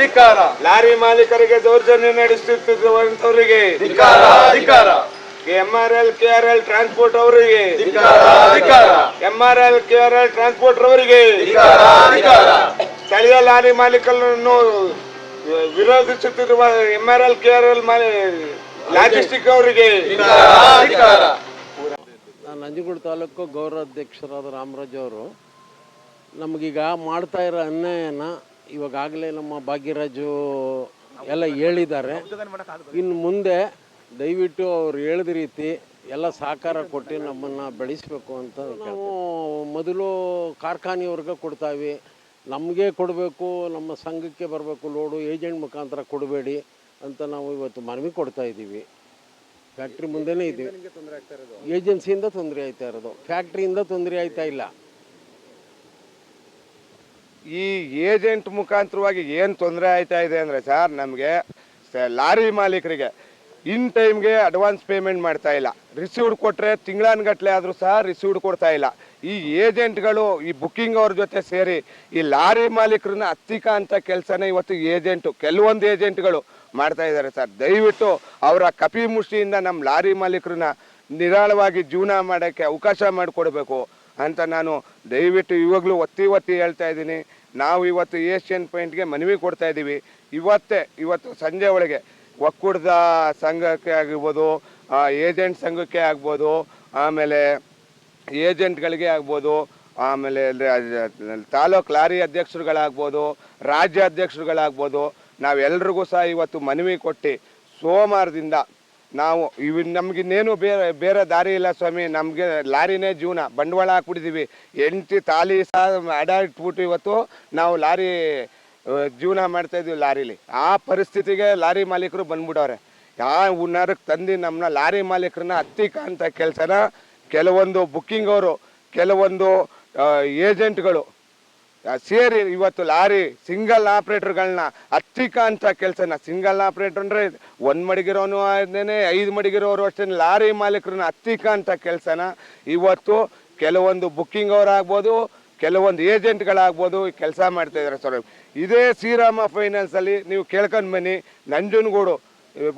ಧಿಕ್ಕಾರ ಲಾರಿ ಮಾಲೀಕರಿಗೆ ದೌರ್ಜನ್ಯ ನಡೆಸುತ್ತಿರುವಂತವರಿಗೆ ಧಿಕ್ಕಾರ ಧಿಕ್ಕಾರ M R L K R L transport ಅವರಿಗೆ M R L K R L transport ಅವರಿಗೆ ಸ್ಥಳೀಯ ಲಾರಿ ಮಾಲೀಕರನ್ನು ವಿರೋಧಿಸುತ್ತಿರುವ M R L K R L logistic ಅವರಿಗೆ ನಾನು ನಂಜನಗೂಡು ತಾಲೂಕು ಗೌರವಾಧ್ಯಕ್ಷರಾದ ರಾಮರಾಜ್ ಅವರು ನಮಗೀಗ ಮಾಡ್ತಾ ಇರೋ ಅನ್ಯಾಯನ ಇವಾಗಲೇ ನಮ್ಮ ಭಾಗ್ಯರಾಜು ಎಲ್ಲ ಹೇಳಿದ್ದಾರೆ. ಇನ್ನು ಮುಂದೆ ದಯವಿಟ್ಟು ಅವ್ರು ಹೇಳಿದ ರೀತಿ ಎಲ್ಲ ಸಹಕಾರ ಕೊಟ್ಟು ನಮ್ಮನ್ನು ಬೆಳೆಸಬೇಕು ಅಂತ ನಾವು ಮೊದಲು ಕಾರ್ಖಾನೆಯವ್ರಿಗೆ ಕೊಡ್ತಾವೆ. ನಮಗೆ ಕೊಡಬೇಕು, ನಮ್ಮ ಸಂಘಕ್ಕೆ ಬರಬೇಕು, ಲೋಡು ಏಜೆಂಟ್ ಮುಖಾಂತರ ಕೊಡಬೇಡಿ ಅಂತ ನಾವು ಇವತ್ತು ಮನವಿ ಕೊಡ್ತಾ ಇದ್ದೀವಿ. ಫ್ಯಾಕ್ಟ್ರಿ ಮುಂದೆನೇ ಇದ್ದೀವಿ. ಏಜೆನ್ಸಿಯಿಂದ ತೊಂದರೆ ಆಯ್ತಾ ಇರೋದು. ಫ್ಯಾಕ್ಟ್ರಿಯಿಂದ ತೊಂದರೆ ಆಯ್ತಾ ಇಲ್ಲ. ಈ ಏಜೆಂಟ್ ಮುಖಾಂತರವಾಗಿ ಏನು ತೊಂದರೆ ಆಯ್ತಾ ಇದೆ ಅಂದರೆ ಸರ್ ನಮಗೆ ಲಾರಿ ಮಾಲೀಕರಿಗೆ ಇನ್ ಟೈಮ್ಗೆ ಅಡ್ವಾನ್ಸ್ ಪೇಮೆಂಟ್ ಮಾಡ್ತಾ ಇಲ್ಲ. ರಿಸೀವ್ಡ್ ಕೊಟ್ಟರೆ ತಿಂಗಳಾನ್ಗಟ್ಲೆ ಆದರೂ ಸಹ ರಿಸೀವ್ಡ್ ಕೊಡ್ತಾ ಇಲ್ಲ. ಈ ಏಜೆಂಟ್ಗಳು ಈ ಬುಕ್ಕಿಂಗ್ ಅವ್ರ ಜೊತೆ ಸೇರಿ ಈ ಲಾರಿ ಮಾಲೀಕರನ್ನ ಹತ್ತಿಕ ಅಂತ ಕೆಲಸನೇ ಇವತ್ತು ಏಜೆಂಟು ಕೆಲವೊಂದು ಏಜೆಂಟ್ಗಳು ಮಾಡ್ತಾ ಇದ್ದಾರೆ ಸರ್. ದಯವಿಟ್ಟು ಅವರ ಕಪಿ ಮುಷ್ಟಿಯಿಂದ ನಮ್ಮ ಲಾರಿ ಮಾಲೀಕರನ್ನ ನಿರಾಳವಾಗಿ ಜೀವನ ಮಾಡೋಕ್ಕೆ ಅವಕಾಶ ಮಾಡಿಕೊಡ್ಬೇಕು ಅಂತ ನಾನು ದಯವಿಟ್ಟು ಇವಾಗಲೂ ಒತ್ತಿ ಒತ್ತಿ ಹೇಳ್ತಾ ಇದ್ದೀನಿ. ನಾವು ಇವತ್ತು ಏಷ್ಯನ್ ಪೇಂಟ್ಗೆ ಮನವಿ ಕೊಡ್ತಾ ಇದ್ದೀವಿ. ಇವತ್ತೇ, ಇವತ್ತು ಸಂಜೆ ಒಳಗೆ ಒಕ್ಕೂಟದ ಸಂಘಕ್ಕೆ ಆಗಿರ್ಬೋದು ಏಜೆಂಟ್ ಸಂಘಕ್ಕೆ ಆಗ್ಬೋದು, ಆಮೇಲೆ ಏಜೆಂಟ್ಗಳಿಗೆ ಆಗ್ಬೋದು, ಆಮೇಲೆ ತಾಲೂಕು ಲಾರಿ ಅಧ್ಯಕ್ಷರುಗಳಾಗ್ಬೋದು, ರಾಜ್ಯ ಅಧ್ಯಕ್ಷರುಗಳಾಗ್ಬೋದು ನಾವೆಲ್ಲರಿಗೂ ಸಹ ಇವತ್ತು ಮನವಿ ಕೊಟ್ಟು ಸೋಮವಾರದಿಂದ ನಾವು ಇವ್ ನಮ್ಗಿನ್ನೇನು ಬೇರೆ ಬೇರೆ ದಾರಿ ಇಲ್ಲ ಸ್ವಾಮಿ. ನಮಗೆ ಲಾರಿನೇ ಜೀವನ. ಬಂಡವಾಳ ಹಾಕ್ಬಿಟ್ಟಿದ್ದೀವಿ ಎಂಟು ತಾಲಿ ಸಹ ಅಡ ಇಟ್ಬಿಟ್ಟು ಇವತ್ತು ನಾವು ಲಾರಿ ಜೀವನ ಮಾಡ್ತಾ ಇದೀವಿ ಲಾರಿಲಿ. ಆ ಪರಿಸ್ಥಿತಿಗೆ ಲಾರಿ ಮಾಲೀಕರು ಬಂದ್ಬಿಡವ್ರೆ ಆ ಹುನ್ನಾರಕ್ಕೆ ತಂದು ನಮ್ಮನ್ನ ಲಾರಿ ಮಾಲೀಕರನ್ನ ಹತ್ತಿಕ ಅಂತ ಕೆಲಸನ ಕೆಲವೊಂದು ಬುಕ್ಕಿಂಗ್ ಅವರು, ಕೆಲವೊಂದು ಏಜೆಂಟ್ಗಳು ಸೇರಿ ಇವತ್ತು ಲಾರಿ ಸಿಂಗಲ್ ಆಪ್ರೇಟರ್ಗಳನ್ನ ಹತ್ತಿಕ ಅಂತ ಕೆಲಸನ ಸಿಂಗಲ್ ಆಪ್ರೇಟರ್ ಅಂದ್ರೆ ಒಂದ್ ಮಡಿಗಿರೋನು ಅದೇನೆ, ಐದು ಮಡಿಗಿರೋರು ಅಷ್ಟೇ ಲಾರಿ ಮಾಲೀಕರನ್ನ ಹತ್ತಿಕ ಅಂತ ಕೆಲಸನ ಇವತ್ತು ಕೆಲವೊಂದು ಬುಕ್ಕಿಂಗ್ ಅವರಾಗ್ಬೋದು, ಕೆಲವೊಂದು ಏಜೆಂಟ್ಗಳಾಗ್ಬೋದು ಕೆಲಸ ಮಾಡ್ತಾ ಇದ್ದಾರೆ ಸರ್. ಇದೇ ಶ್ರೀರಾಮ ಫೈನಾನ್ಸ್ ಅಲ್ಲಿ ನೀವು ಕೇಳ್ಕೊಂಡ್ ಬನ್ನಿ, ನಂಜನಗೂಡು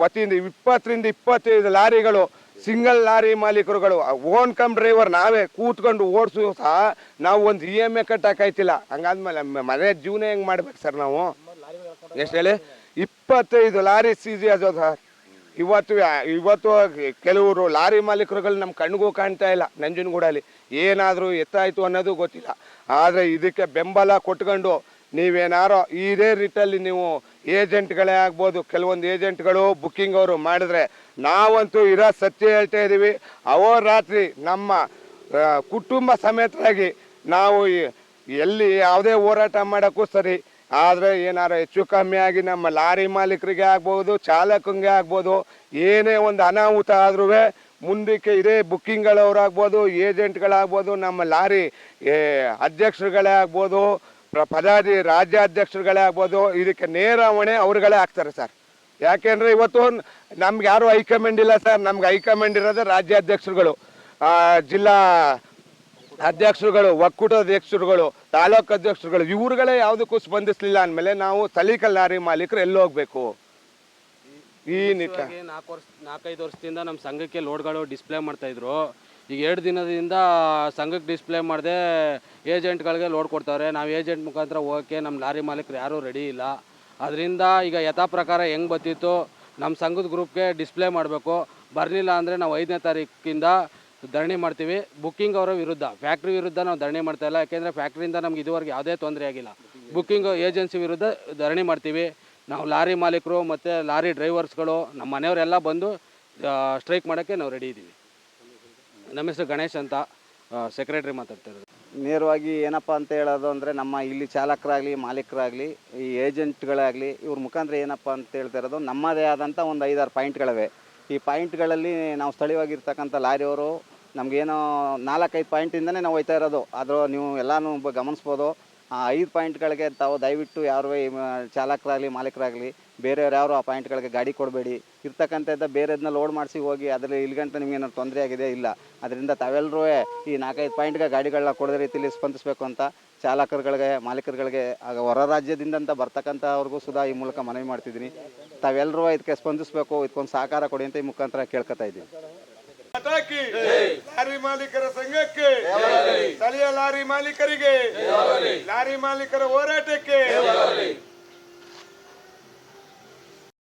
ವತಿಯಿಂದ ಇಪ್ಪತ್ತರಿಂದ ಇಪ್ಪತ್ತೈದು ಲಾರಿಗಳು ಸಿಂಗಲ್ ಲಾರಿ ಮಾಲೀಕರುಗಳು ಓನ್ ಕಮ್ ಡ್ರೈವರ್ ನಾವೇ ಕೂತ್ಕೊಂಡು ಓಡಿಸು ಸಹ ನಾವು ಒಂದು ಇ ಎಂ ಎ ಕಟ್ಟಾಕಾಯ್ತಿಲ್ಲ ಹಂಗಾದ್ಮೇಲೆ ಮನೆ ಜೀವನ ಹೆಂಗ್ ಮಾಡ್ಬೇಕು ಸರ್ ನಾವು? ಎಷ್ಟು ಹೇಳಿ? ಇಪ್ಪತ್ತೈದು ಲಾರಿ ಸೀಜಿ ಅದು ಸರ್. ಇವತ್ತು ಇವತ್ತು ಕೆಲವರು ಲಾರಿ ಮಾಲೀಕರುಗಳು ನಮ್ಮ ಕಣ್ಗೂ ಕಾಣ್ತಾ ಇಲ್ಲ ನಂಜನಗೂಡಲ್ಲಿ. ಏನಾದರೂ ಎತ್ತಾಯಿತು ಅನ್ನೋದು ಗೊತ್ತಿಲ್ಲ. ಆದರೆ ಇದಕ್ಕೆ ಬೆಂಬಲ ಕೊಟ್ಕೊಂಡು ನೀವೇನಾರೋ ಇದೇ ರೀತಿಯಲ್ಲಿ ನೀವು ಏಜೆಂಟ್ಗಳೇ ಆಗ್ಬೋದು. ಕೆಲವೊಂದು ಏಜೆಂಟ್ಗಳು ಬುಕ್ಕಿಂಗ್ ಅವರು ಮಾಡಿದ್ರೆ ನಾವಂತೂ ಇರೋ ಸತ್ಯ ಹೇಳ್ತಾ ಇದ್ದೀವಿ ರಾತ್ರಿ ನಮ್ಮ ಕುಟುಂಬ ಸಮೇತರಾಗಿ ನಾವು ಎಲ್ಲಿ ಯಾವುದೇ ಹೋರಾಟ ಮಾಡೋಕ್ಕೂ ಸರಿ. ಆದರೆ ಏನಾರು ಹೆಚ್ಚು ಕಮ್ಮಿ ಆಗಿ ನಮ್ಮ ಲಾರಿ ಮಾಲೀಕರಿಗೆ ಆಗ್ಬೋದು, ಚಾಲಕಂಗೆ ಆಗ್ಬೋದು, ಏನೇ ಒಂದು ಅನಾಹುತ ಆದ್ರೂ ಮುಂದಕ್ಕೆ ಇದೇ ಬುಕ್ಕಿಂಗ್ಗಳವ್ರಾಗ್ಬೋದು ಏಜೆಂಟ್ಗಳಾಗ್ಬೋದು, ನಮ್ಮ ಲಾರಿ ಅಧ್ಯಕ್ಷರುಗಳೇ ಆಗ್ಬೋದು ಪದಾಧಿ ರಾಜ್ಯಾಧ್ಯಕ್ಷರುಗಳೇ ಆಗ್ಬೋದು ಇದಕ್ಕೆ ನೇರ ಹೊಣೆ ಅವ್ರುಗಳೇ ಆಗ್ತಾರೆ ಸರ್. ಯಾಕೆಂದ್ರೆ ಇವತ್ತು ನಮ್ಗೆ ಯಾರು ಹೈಕಮಾಂಡ್ ಇಲ್ಲ ಸರ್ ನಮ್ಗೆ ಹೈಕಮಾಂಡ್ ಇರೋದು ರಾಜ್ಯಾಧ್ಯಕ್ಷರುಗಳು. ಆ, ಜಿಲ್ಲಾ ಅಧ್ಯಕ್ಷರುಗಳು ಒಕ್ಕೂಟ ಅಧ್ಯಕ್ಷರುಗಳು ತಾಲೂಕು ಅಧ್ಯಕ್ಷರುಗಳು ಇವ್ರುಗಳೇ ಯಾವುದಕ್ಕೂ ಸ್ಪಂದಿಸಲಿಲ್ಲ ಅಂದಮೇಲೆ ನಾವು ಸಲೀಕಲ್ ಲಾರಿ ಮಾಲೀಕರು ಎಲ್ಲಿ ಹೋಗ್ಬೇಕು? ಈ ನಿಟ್ಟ ಹಾಗೆ ನಾಲ್ಕು ವರ್ಷ ನಾಲ್ಕೈದು ವರ್ಷದಿಂದ ನಮ್ಮ ಸಂಘಕ್ಕೆ ಲೋಡ್ಗಳು ಡಿಸ್ಪ್ಲೇ ಮಾಡ್ತಾ ಇದ್ರು. ಈಗ ಎರಡು ದಿನದಿಂದ ಸಂಘಕ್ಕೆ ಡಿಸ್ಪ್ಲೇ ಮಾಡಿದೆ ಏಜೆಂಟ್ಗಳಿಗೆ ಲೋಡ್ ಕೊಡ್ತಾರೆ ನಾವು ಏಜೆಂಟ್ ಮುಖಾಂತರ ಹೋಗೋಕ್ಕೆ ನಮ್ಮ ಲಾರಿ ಮಾಲೀಕರು ಯಾರೂ ರೆಡಿ ಇಲ್ಲ. ಅದರಿಂದ ಈಗ ಯಥಾ ಪ್ರಕಾರ ಹೆಂಗೆ ಬತ್ತಿತ್ತು ನಮ್ಮ ಸಂಘದ ಗ್ರೂಪ್ಗೆ ಡಿಸ್ಪ್ಲೇ ಮಾಡಬೇಕು. ಬರಲಿಲ್ಲ ಅಂದರೆ ನಾವು ಐದನೇ ತಾರೀಕಿಂದ ಧರಣಿ ಮಾಡ್ತೀವಿ. ಬುಕ್ಕಿಂಗ್ ಅವರ ವಿರುದ್ಧ ಫ್ಯಾಕ್ಟ್ರಿ ವಿರುದ್ಧ ನಾವು ಧರಣಿ ಮಾಡ್ತಾ ಇಲ್ಲ. ಯಾಕೆಂದರೆ ಫ್ಯಾಕ್ಟ್ರಿಯಿಂದ ನಮ್ಗೆ ಇದುವರೆಗೆ ಯಾವುದೇ ತೊಂದರೆ ಆಗಿಲ್ಲ. ಬುಕ್ಕಿಂಗ್ ಏಜೆನ್ಸಿ ವಿರುದ್ಧ ಧರಣಿ ಮಾಡ್ತೀವಿ. ನಾವು ಲಾರಿ ಮಾಲೀಕರು ಮತ್ತು ಲಾರಿ ಡ್ರೈವರ್ಸ್ಗಳು ನಮ್ಮ ಮನೆಯವರೆಲ್ಲ ಬಂದು ಸ್ಟ್ರೈಕ್ ಮಾಡೋಕ್ಕೆ ನಾವು ರೆಡಿ ಇದ್ದೀವಿ ನಮ್ಮ ಹೆಸರು ಗಣೇಶ್ ಅಂತ ಸೆಕ್ರೆಟ್ರಿ ಮಾತಾಡ್ತಾ ನೇರವಾಗಿ ಏನಪ್ಪ ಅಂತ ಹೇಳೋದು ಅಂದರೆ ನಮ್ಮ ಇಲ್ಲಿ ಚಾಲಕರಾಗಲಿ, ಮಾಲೀಕರಾಗಲಿ, ಈ ಏಜೆಂಟ್ಗಳಾಗಲಿ ಇವ್ರ ಮುಖಾಂತರ ಏನಪ್ಪ ಅಂತ ಹೇಳ್ತಾ ಇರೋದು ನಮ್ಮದೇ ಆದಂಥ ಒಂದು ಐದಾರು ಪಾಯಿಂಟ್ಗಳಿವೆ ಈ ಪಾಯಿಂಟ್ಗಳಲ್ಲಿ ನಾವು ಸ್ಥಳೀಯವಾಗಿರ್ತಕ್ಕಂಥ ಲಾರಿಯವರು ನಮಗೇನೋ ನಾಲ್ಕೈದು ಪಾಯಿಂಟಿಂದನೇ ನಾವು ಹೋಯ್ತಾ ಇರೋದು. ಆದರೂ ನೀವು ಎಲ್ಲನೂ ಗಮನಿಸ್ಬೋದು, ಆ ಐದು ಪಾಯಿಂಟ್ಗಳಿಗೆ ತಾವು ದಯವಿಟ್ಟು ಯಾರು ಚಾಲಕರಾಗಲಿ, ಮಾಲೀಕರಾಗಲಿ ಬೇರೆಯವ್ರು ಯಾರು ಆ ಪಾಯಿಂಟ್ಗಳಿಗೆ ಗಾಡಿ ಕೊಡಬೇಡಿ. ಇರ್ತಕ್ಕಂಥದ್ದು ಬೇರೆದನ್ನ ಲೋಡ್ ಮಾಡಿಸಿ ಹೋಗಿ ಅದರಲ್ಲಿ ಇಲ್ಲಿಗಂಟ ನಿಮ್ಗೆ ಏನಾದ್ರು ತೊಂದರೆ ಆಗಿದೆ ಇಲ್ಲ. ಅದರಿಂದ ತಾವೆಲ್ಲರೂ ಈ ನಾಲ್ಕೈದು ಪಾಯಿಂಟ್ಗೆ ಗಾಡಿಗಳನ್ನ ಕೊಡದ ರೀತಿಯಲ್ಲಿ ಸ್ಪಂದಿಸಬೇಕು ಅಂತ ಚಾಲಕರುಗಳಿಗೆ ಮಾಲೀಕರುಗಳಿಗೆ ಆಗ ಹೊರ ರಾಜ್ಯದಿಂದ ಬರ್ತಕ್ಕಂಥವ್ರಿಗೂ ಸುಧಾ ಈ ಮೂಲಕ ಮನವಿ ಮಾಡ್ತಿದ್ದೀನಿ. ತಾವೆಲ್ಲರೂ ಇದಕ್ಕೆ ಸ್ಪಂದಿಸಬೇಕು ಇದಕ್ಕೊಂದು ಸಹಕಾರ ಕೊಡಿ ಅಂತ ಈ ಮುಖಾಂತರ ಕೇಳ್ಕೊತಾ ಇದ್ದೀನಿ. ಲಾರಿ ಮಾಲೀಕರ ಸಂಘಕ್ಕೆ ಸ್ಥಳೀಯ ಲಾರಿ ಮಾಲೀಕರಿಗೆ ಲಾರಿ ಮಾಲೀಕರ ಹೋರಾಟಕ್ಕೆ